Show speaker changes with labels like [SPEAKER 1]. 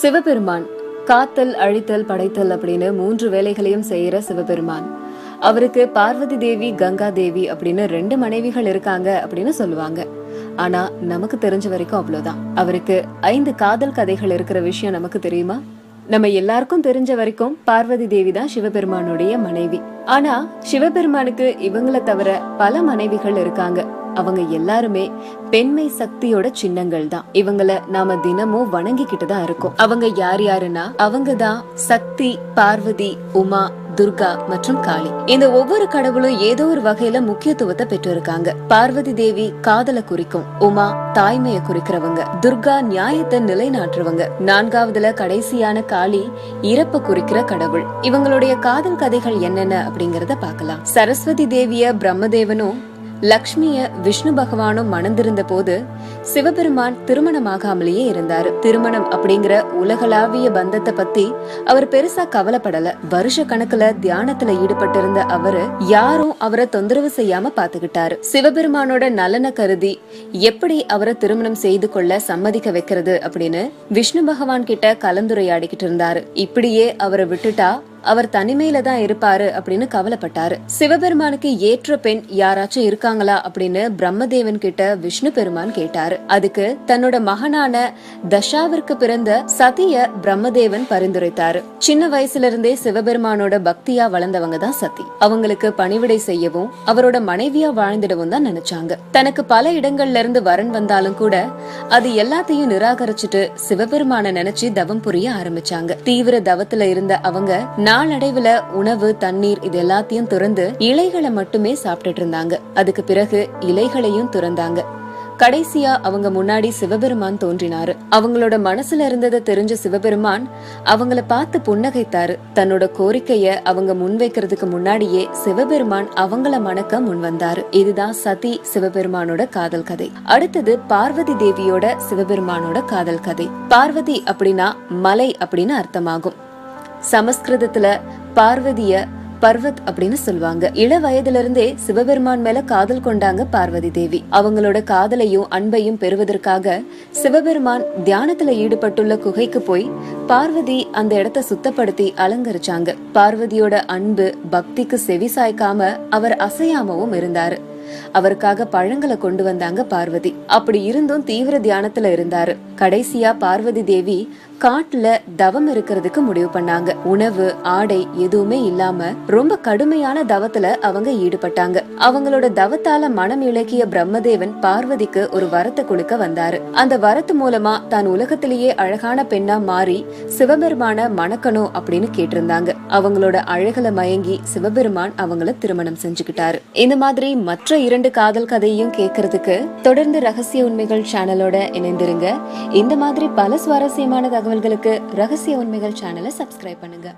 [SPEAKER 1] சிவபெருமான் காத்தல் அழித்தல் படைத்தல் அப்படின்னு மூன்று வேலைகளையும் செய்யற சிவபெருமான். அவருக்கு பார்வதி தேவி கங்கா தேவி அப்படின்னு ரெண்டு மனைவிகள் இருக்காங்க அப்படின்னு சொல்லுவாங்க. ஆனா நமக்கு தெரிஞ்ச வரைக்கும் அவ்வளவுதான். அவருக்கு ஐந்து காதல் கதைகள் இருக்கிற விஷயம் நமக்கு தெரியுமா? நம்ம எல்லாருக்கும் தெரிஞ்ச வரைக்கும் பார்வதி தேவி தான் சிவபெருமானுடைய மனைவி. ஆனா சிவபெருமானுக்கு இவங்களை தவிர பல மனைவிகள் இருக்காங்க. அவங்க எல்லாருமே பெண்மை சக்தியோட சின்னங்கள் தான். இவங்கள நாம தினமும் வணங்கிக்கிட்டு தான் இருக்கோம். அவங்க யார் யாருன்னா அவங்க தான் சக்தி பார்வதி உமா துர்கா மற்றும் காளி. இந்த ஒவ்வொரு கடவுளும் ஏதோ ஒரு வகையில முக்கியத்துவத்தை பெற்றிருக்காங்க. பார்வதி தேவி காதலை குறிக்கும் உமா தாய்மைய குறிக்கிறவங்க துர்கா நியாயத்தை நிலைநாட்டுறவங்க. நான்காவதுல கடைசியான காளி இறப்ப குறிக்கிற கடவுள். இவங்களுடைய காதல் கதைகள் என்னென்ன அப்படிங்கறத பாக்கலாம் சரஸ்வதி தேவிய பிரம்மதேவனும் லக்ஷ்மிய விஷ்ணு பகவானும் மணந்திருந்த போது சிவபெருமான் திருமணமாகாமலேயே இருந்தார். திருமணம் அப்படிங்கிற உலகளாவிய பந்தத்தை பத்தி அவர் பெருசா கவலைப்படல. வருஷ கணக்குல தியானத்துல ஈடுபட்டிருந்த அவரு யாரும் அவரை தொந்தரவு செய்யாம பாத்துக்கிட்டாரு. சிவபெருமானோட நலனை கருதி எப்படி அவரை திருமணம் செய்து கொள்ள சம்மதிக்க வைக்கிறது அப்படின்னு விஷ்ணு பகவான் கிட்ட கலந்துரையாடிக்கிட்டு இருந்தாரு. இப்படியே அவரை விட்டுட்டா அவர் தனிமையில தான் இருப்பாரு அப்படின்னு கவலைப்பட்டாரு. சிவபெருமானுக்கு ஏற்ற பெண் யாராச்சும் இருக்காங்களா அப்படின்னு பிரம்மதேவன் கிட்ட விஷ்ணு பெருமான் கேட்டாரு. அதுக்கு தன்னோட மகனான தஷாவிற்கு பிறந்த சதிய பிரம்மதேவன் பரிந்துரைத்தாரு. சின்ன வயசுல இருந்தே சிவபெருமானோட பக்தியா வளர்ந்தவங்க தான் சதி. அவங்களுக்கு பணிவிடை செய்யவும் அவரோட மனைவியா வாழ்ந்திடவும் தான் நினைச்சாங்க. தனக்கு பல இடங்கள்ல இருந்து வரன் வந்தாலும் கூட அது எல்லாத்தையும் நிராகரிச்சுட்டு சிவபெருமான நினைச்சு தவம் புரிய ஆரம்பிச்சாங்க. தீவிர தவத்துல இருந்த அவங்க நாளடைவுல உணவு தண்ணீர் இது எல்லாத்தையும் துறந்து இலைகளை மட்டுமே சாப்பிட்டுட்டு இருந்தாங்க. அதுக்கு பிறகு இலைகளையும் துறந்தாங்க. கடைசியா அவங்க முன்னாடி சிவபெருமான் தோன்றினாரு. அவங்களோட மனசுல இருந்ததை தெரிஞ்ச சிவபெருமான் அவங்கள பார்த்து புன்னகைத்தாரு. தன்னோட கோரிக்கைய அவங்க முன்வைக்கிறதுக்கு முன்னாடியே சிவபெருமான் அவங்கள மணக்க முன் வந்தாரு. இதுதான் சதி சிவபெருமானோட காதல் கதை. அடுத்தது பார்வதி தேவியோட சிவபெருமானோட காதல் கதை. பார்வதி அப்படின்னா மலை அப்படின்னு அர்த்தமாகும். சமஸ்கிருதத்துல பார்வதிய பர்வத் அப்படின்னு சொல்லுவாங்க. இள வயதுல இருந்தே சிவபெருமான் மேல காதல் கொண்டாங்க பார்வதி தேவி. அவங்களோட காதலையும் அன்பையும் பெறுவதற்காக சிவபெருமான் தியானத்துல ஈடுபட்டுள்ள குகைக்கு போய் பார்வதி அந்த இடத்த சுத்தப்படுத்தி அலங்கரிச்சாங்க. பார்வதியோட அன்பு பக்திக்கு செவி சாய்க்காம அவர் அசையாமவும் இருந்தாரு. அவருக்காக பழங்களை கொண்டு வந்தாங்க பார்வதி. அப்படி இருந்தும் தீவிர தியானத்துல இருந்தாரு. கடைசியா பார்வதி தேவி காட்டுல தவம் இருக்கிறதுக்கு முடிவு பண்ணாங்க. உணவு ஆடை எதுவுமே இல்லாம ரொம்ப கடுமையான தவத்துல அவங்க ஈடுபட்டாங்க. அவங்களோட தவத்தால மனம் இலக்கிய பிரம்மதேவன் பார்வதிக்கு ஒரு வரத்தை கொடுக்க வந்தாரு. அந்த வரத்து மூலமா தான் உலகத்திலேயே அழகான பெண்ணா மாறி சிவபெருமான மணக்கணும் அப்படின்னு கேட்டிருந்தாங்க. அவங்களோட அழகல மயங்கி சிவபெருமான் அவங்கள திருமணம் செஞ்சுக்கிட்டாரு. இந்த மாதிரி மற்ற இரண்டு காதல் கதையும் கேட்கறதுக்கு தொடர்ந்து ரகசிய உண்மைகள் சேனலோட இணைந்திருங்க. இந்த மாதிரி பல சுவாரஸ்யமான தகவல்களுக்கு ரகசிய உண்மைகள் சேனலை சப்ஸ்கிரைப் பண்ணுங்க.